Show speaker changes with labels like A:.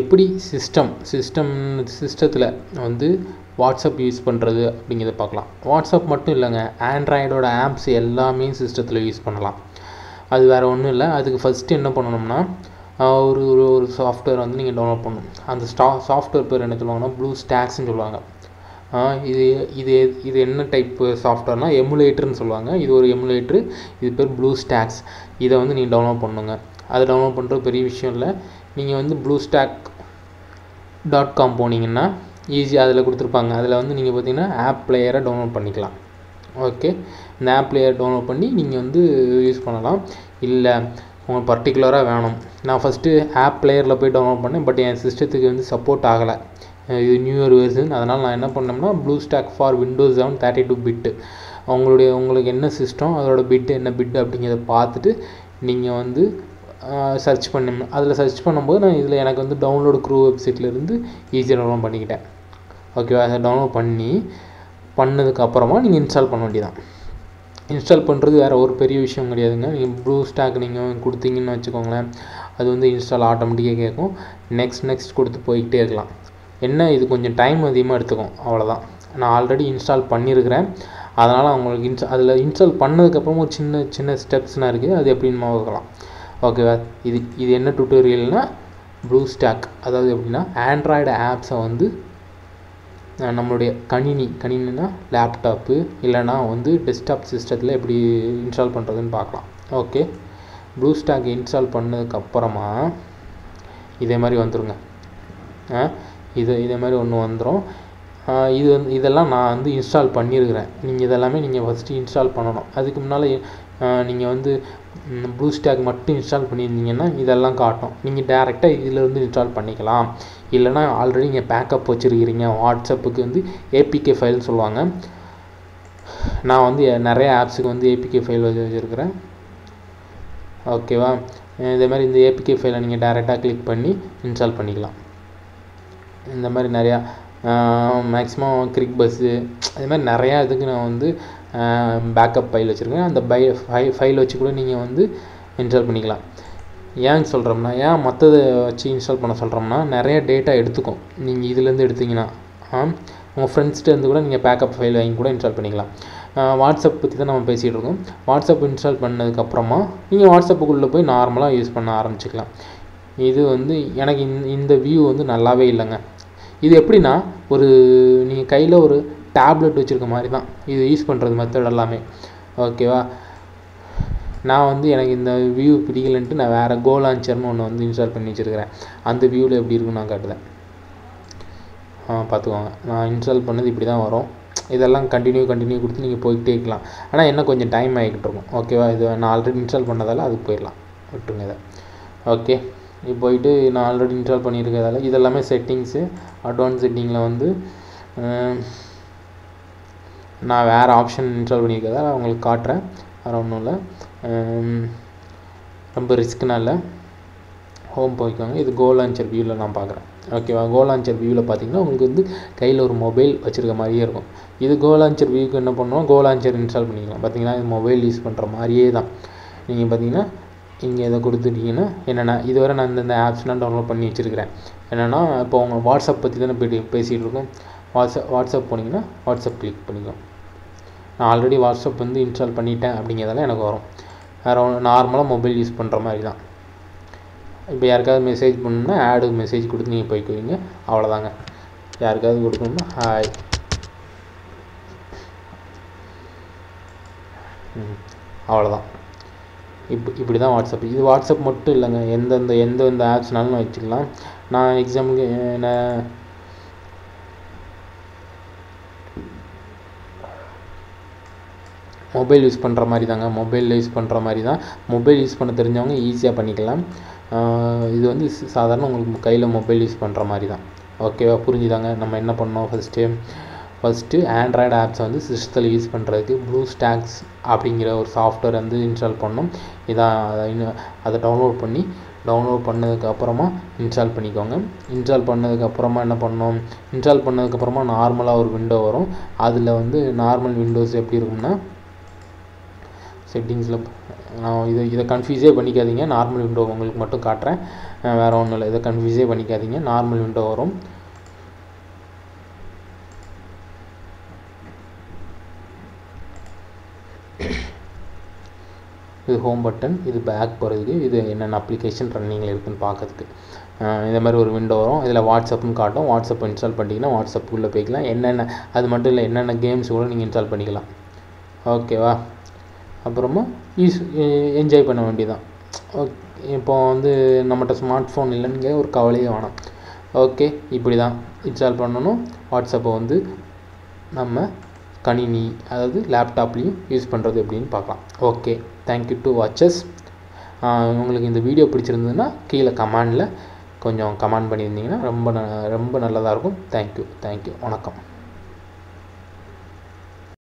A: எப்படி system system சிஸ்டத்தில் வந்து வாட்ஸ்அப் யூஸ் பண்ணுறது அப்படிங்கிறத பார்க்கலாம். வாட்ஸ்அப் மட்டும் இல்லைங்க ஆண்ட்ராய்டோட ஆப்ஸ் எல்லாமே சிஸ்டத்தில் யூஸ் பண்ணலாம். அது வேறு ஒன்றும் இல்லை அதுக்கு ஃபஸ்ட்டு என்ன பண்ணணும்னா ஒரு ஒரு ஒரு சாஃப்ட்வேர் வந்து நீங்கள் டவுன்லோட் பண்ணணும். அந்த ஸ்டா சாஃப்ட்வேர் பேர் என்ன சொல்லுவாங்கன்னா ப்ளூ ஸ்டாக்ஸ்னு சொல்லுவாங்க. இது இது இது என்ன டைப் சாஃப்ட்வேர்னால் எமுலேட்டர்னு சொல்லுவாங்க. இது ஒரு எமுலேட்ரு இது பேர் ப்ளூ ஸ்டாக்ஸ் இதை வந்து நீங்கள் டவுன்லோட் பண்ணுங்க. அதை டவுன்லோட் பண்ணுறது பெரிய விஷயம் இல்லை. நீங்கள் வந்து ப்ளூ ஸ்டாக் டாட் காம் போனீங்கன்னா ஈஸியாக அதில் கொடுத்துருப்பாங்க. அதில் வந்து நீங்கள் பார்த்தீங்கன்னா ஆப் பிளேயரை டவுன்லோட் பண்ணிக்கலாம். ஓகே இந்த ஆப் பிளேயர் டவுன்லோட் பண்ணி நீங்கள் வந்து யூஸ் பண்ணலாம். இல்லை உங்களுக்கு பர்டிகுலராக வேணும். நான் ஃபஸ்ட்டு ஆப் பிளேயரில் போய் டவுன்லோட் பண்ணேன். பட் என் சிஸ்டத்துக்கு வந்து சப்போர்ட் ஆகலை. இது நியூ இயர் வெர்ஷன் அதனால் நான் என்ன பண்ணேன்னா blue stack for Windows seven thirty two bit அவங்களுடைய உங்களுக்கு என்ன சிஸ்டம் அதோட பிட்டு என்ன பிட்டு அப்படிங்கிறத பார்த்துட்டு நீங்கள் வந்து சர்ச் பண்ணேன் அதில் சர்ச் பண்ணும்போது நான் இதில் எனக்கு வந்து டவுன்லோடு க்ரூ வெப்சைட்லேருந்து ஈஸியாக டவுன்லோட் பண்ணிக்கிட்டேன். ஓகேவா அதை டவுன்லோட் பண்ணி பண்ணதுக்கப்புறமா நீங்கள் இன்ஸ்டால் பண்ண வேண்டியதான் இன்ஸ்டால் பண்ணுறது வேறு ஒரு பெரிய விஷயம் கிடையாதுங்க. நீங்கள் ப்ளூ ஸ்டாக் நீங்கள் கொடுத்தீங்கன்னு வச்சுக்கோங்களேன் அது வந்து இன்ஸ்டால் ஆட்டோமேட்டிக்காக கேட்கும். நெக்ஸ்ட் நெக்ஸ்ட் கொடுத்து போய்கிட்டே இருக்கலாம். என்ன? இது கொஞ்சம் டைம் அதிகமாக எடுத்துக்கும். அவ்வளோதான் நான் ஆல்ரெடி இன்ஸ்டால் பண்ணியிருக்கிறேன். அதனால் அவங்களுக்கு இன்ஸ்டா அதில் இன்ஸ்டால் பண்ணதுக்கப்புறம் ஒரு சின்ன சின்ன ஸ்டெப்ஸ்லாம் இருக்குது அது எப்படின்னு பார்க்கலாம். ஓகேவா இது இது என்ன டுட்டோரியல்னால் ப்ளூ ஸ்டாக் அதாவது எப்படின்னா ஆண்ட்ராய்டு ஆப்ஸை வந்து நம்மளுடைய கணினி கணினினா லேப்டாப்பு இல்லைனா வந்து டெஸ்க்டாப் சிஸ்டத்தில் எப்படி இன்ஸ்டால் பண்ணுறதுன்னு பார்க்கலாம். ஓகே ப்ளூ ஸ்டாக் இன்ஸ்டால் பண்ணதுக்கப்புறமா இதே மாதிரி வந்துருங்க. இது இதே மாதிரி ஒன்று வந்துடும் இது வந்து இதெல்லாம் நான் வந்து இன்ஸ்டால் பண்ணியிருக்கிறேன் நீங்கள் இதெல்லாமே நீங்கள் ஃபஸ்ட்டு இன்ஸ்டால் பண்ணணும். அதுக்கு முன்னால் நீங்கள் வந்து ப்ளூ ஸ்டாக் மட்டும் இன்ஸ்டால் பண்ணியிருந்தீங்கன்னா இதெல்லாம் காட்டும். நீங்கள் டேரெக்டாக இதிலேருந்து இன்ஸ்டால் பண்ணிக்கலாம். இல்லைனா ஆல்ரெடி நீங்கள் பேக்கப் வச்சுருக்கிறீங்க. வாட்ஸ்அப்புக்கு வந்து ஏபிகே ஃபைல்னு சொல்லுவாங்க. நான் வந்து நிறைய ஆப்ஸுக்கு வந்து ஏபிகே ஃபைல் வச்சு வச்சுருக்கிறேன். ஓகேவா இதே மாதிரி இந்த ஏபிகே ஃபைலை நீங்கள் டேரெக்டாக கிளிக் பண்ணி இன்ஸ்டால் பண்ணிக்கலாம். இந்த மாதிரி நிறையா மேக்ஸிமம் கிரிக் பஸ்ஸு அது மாதிரி நிறையா இதுக்கு நான் வந்து பேக்கப் ஃபைல் வச்சுருக்கேன். அந்த பை ஃபை ஃபைல் வச்சு கூட நீங்கள் வந்து இன்ஸ்டால் பண்ணிக்கலாம். ஏன் சொல்கிறோம்னா ஏன் மற்றதை வச்சு இன்ஸ்டால் பண்ண சொல்கிறோம்னா நிறைய டேட்டா எடுத்துக்கும். நீங்கள் இதுலேருந்து எடுத்தீங்கன்னா உங்கள் ஃப்ரெண்ட்ஸ்கிட்டேருந்து கூட நீங்கள் பேக்கப் ஃபைல் வாங்கி கூட இன்ஸ்டால் பண்ணிக்கலாம். வாட்ஸ்அப் பற்றி தான் நம்ம பேசிகிட்டு இருக்கோம். வாட்ஸ்அப் இன்ஸ்டால் பண்ணதுக்கப்புறமா நீங்கள் வாட்ஸ்அப்புக்குள்ளே போய் நார்மலாக யூஸ் பண்ண ஆரம்பிச்சிக்கலாம். இது வந்து எனக்கு இந்த வியூ வந்து நல்லாவே இல்லைங்க. இது எப்படின்னா ஒரு நீங்கள் கையில் ஒரு டேப்லெட் வச்சுருக்க மாதிரி தான். இது யூஸ் பண்ணுறது மெத்தட் எல்லாமே. ஓகேவா நான் வந்து எனக்கு இந்த வியூ பிடிக்கலன்ட்டு நான் வேறு கோ லான்ச்சர்னு ஒன்று வந்து இன்ஸ்டால் பண்ணி வச்சுருக்கிறேன். அந்த வியூவில் எப்படி இருக்குன்னு நான் காட்டுறேன் பார்த்துக்கோங்க நான் இன்ஸ்டால் பண்ணது இப்படி தான் வரும். இதெல்லாம் கண்டினியூ கண்டினியூ கொடுத்து நீங்கள் போய்கிட்டே இருக்கலாம். ஆனால் என்ன கொஞ்சம் டைம் ஆகிக்கிட்டு இருக்கும். ஓகேவா இது நான் ஆல்ரெடி இன்ஸ்டால் பண்ணதால் அதுக்கு போயிடலாம். விட்டுருங்க இதை. ஓகே இப்போ போயிட்டு நான் ஆல்ரெடி இன்ஸ்டால் பண்ணியிருக்கிறதால இதெல்லாமே செட்டிங்ஸு அட்வான்ஸ் செட்டிங்கில் வந்து நான் வேறு ஆப்ஷன் இன்ஸ்டால் பண்ணியிருக்கிறதால உங்களுக்கு காட்டுறேன். வேறு ஒன்றும் இல்லை. ரொம்ப ரிஸ்க்குனா இல்லை. ஹோம் போய்க்கோங்க. இது கோ லான்ச்சர் வியூவில் நான் பார்க்குறேன். ஓகேவா கோ லான்ச்சர் வியூவில் பார்த்தீங்கன்னா உங்களுக்கு வந்து கையில் ஒரு மொபைல் வச்சுருக்க மாதிரியே இருக்கும். இது கோ லான்ச்சர் வியூக்கு என்ன பண்ணுவோம்? கோ லான்ச்சர் இன்ஸ்டால் பண்ணிக்கலாம். பார்த்தீங்கன்னா இது மொபைல் யூஸ் பண்ணுற மாதிரியே தான். நீங்கள் பார்த்தீங்கன்னா இங்கே இதை கொடுத்துட்டீங்கன்னா என்னென்னா இதுவரை நான் இந்தந்த ஆப்ஸ்லாம் டவுன்லோட் பண்ணி வச்சுருக்கிறேன். என்னென்னா இப்போ உங்கள் வாட்ஸ்அப் பற்றி தானே போய்ட்டு பேசிகிட்டு இருக்கோம். வாட்ஸ்அப் வாட்ஸ்அப் போனீங்கன்னா வாட்ஸ்அப் கிளிக் பண்ணிக்கலாம். நான் ஆல்ரெடி வாட்ஸ்அப் வந்து இன்ஸ்டால் பண்ணிட்டேன் அப்படிங்கிறதால எனக்கு வரும். வேறு நார்மலாக மொபைல் யூஸ் பண்ணுற மாதிரி தான் இப்போ யாருக்காவது மெசேஜ் பண்ணணுன்னா ஆடு மெசேஜ் கொடுத்து நீங்கள் போய்க்குவீங்க. அவ்வளோதாங்க யாருக்காவது கொடுக்கணும்னா ஹாய் அவ்வளோதான் இப்போ இப்படி தான் வாட்ஸ்அப். இது வாட்ஸ்அப் மட்டும் இல்லைங்க. எந்தெந்த எந்தெந்த ஆப்ஸ்னாலும் வச்சுக்கலாம். நான் எக்ஸாம்பிளுக்கு என்ன? மொபைல் யூஸ் பண்ணுற மாதிரி தாங்க மொபைலில் யூஸ் பண்ணுற மாதிரி தான் மொபைல் யூஸ் பண்ண தெரிஞ்சவங்க ஈஸியாக பண்ணிக்கலாம். இது வந்து சாதாரண உங்களுக்கு கையில் மொபைல் யூஸ் பண்ணுற மாதிரி தான் ஓகேவா? புரிஞ்சுதாங்க. நம்ம என்ன பண்ணோம் ஃபஸ்ட்டு ஃபஸ்ட்டு ஆண்ட்ராய்டு ஆப்ஸை வந்து சிஸ்டத்தில் யூஸ் பண்ணுறதுக்கு ப்ளூ ஸ்டாக்ஸ் அப்படிங்கிற ஒரு சாஃப்ட்வேர் வந்து இன்ஸ்டால் பண்ணோம். இதான் அதை அதை டவுன்லோட் பண்ணி டவுன்லோட் பண்ணதுக்கப்புறமா இன்ஸ்டால் பண்ணிக்கோங்க. இன்ஸ்டால் பண்ணதுக்கப்புறமா என்ன பண்ணோம்? இன்ஸ்டால் பண்ணதுக்கப்புறமா நார்மலாக ஒரு விண்டோ வரும். அதில் வந்து நார்மல் விண்டோஸ் எப்படி இருக்கும்னா செட்டிங்ஸில் நான் இதை இதை கன்ஃபியூஸே பண்ணிக்காதீங்க. நார்மல் விண்டோ உங்களுக்கு மட்டும் காட்டுறேன். வேறு ஒன்றும் இல்லை. இதை கன்ஃபியூஸே பண்ணிக்காதீங்க. நார்மல் விண்டோ வரும். இது ஹோம் பட்டன் இது பேக் போகிறதுக்கு இது என்னென்ன அப்ளிகேஷன் ரன்னிங்கில் இருக்குதுன்னு பார்க்கறதுக்கு. இந்த மாதிரி ஒரு விண்டோ வரும். இதில் வாட்ஸ்அப்னு காட்டும். வாட்ஸ்அப் இன்ஸ்டால் பண்ணிட்டீங்கன்னா வாட்ஸ்அப்புக்குள்ளே போய்க்கலாம். என்னென்ன அது மட்டும் இல்லை என்னென்ன கேம்ஸ் கூட நீங்கள் இன்ஸ்டால் பண்ணிக்கலாம். ஓகேவா அப்புறமா யூஸ் என்ஜாய் பண்ண வேண்டியதான் ஓகே இப்போ வந்து நம்மகிட்ட ஸ்மார்ட் ஃபோன் இல்லைன்னு ஒரு கவலையே வேணாம். ஓகே இப்படி தான் இன்ஸ்டால் பண்ணணும். வாட்ஸ்அப்பை வந்து நம்ம கணினி அதாவது லேப்டாப்லேயும் யூஸ் பண்ணுறது எப்படின்னு பார்க்கலாம். ஓகே தேங்க்யூ டு வாட்சஸ் உங்களுக்கு இந்த வீடியோ பிடிச்சிருந்ததுன்னா கீழே கமெண்டில் கொஞ்சம் கமெண்ட் பண்ணியிருந்தீங்கன்னா ரொம்ப ந- ரொம்ப நல்லதாக இருக்கும். தேங்க்யூ தேங்க்யூ வணக்கம்.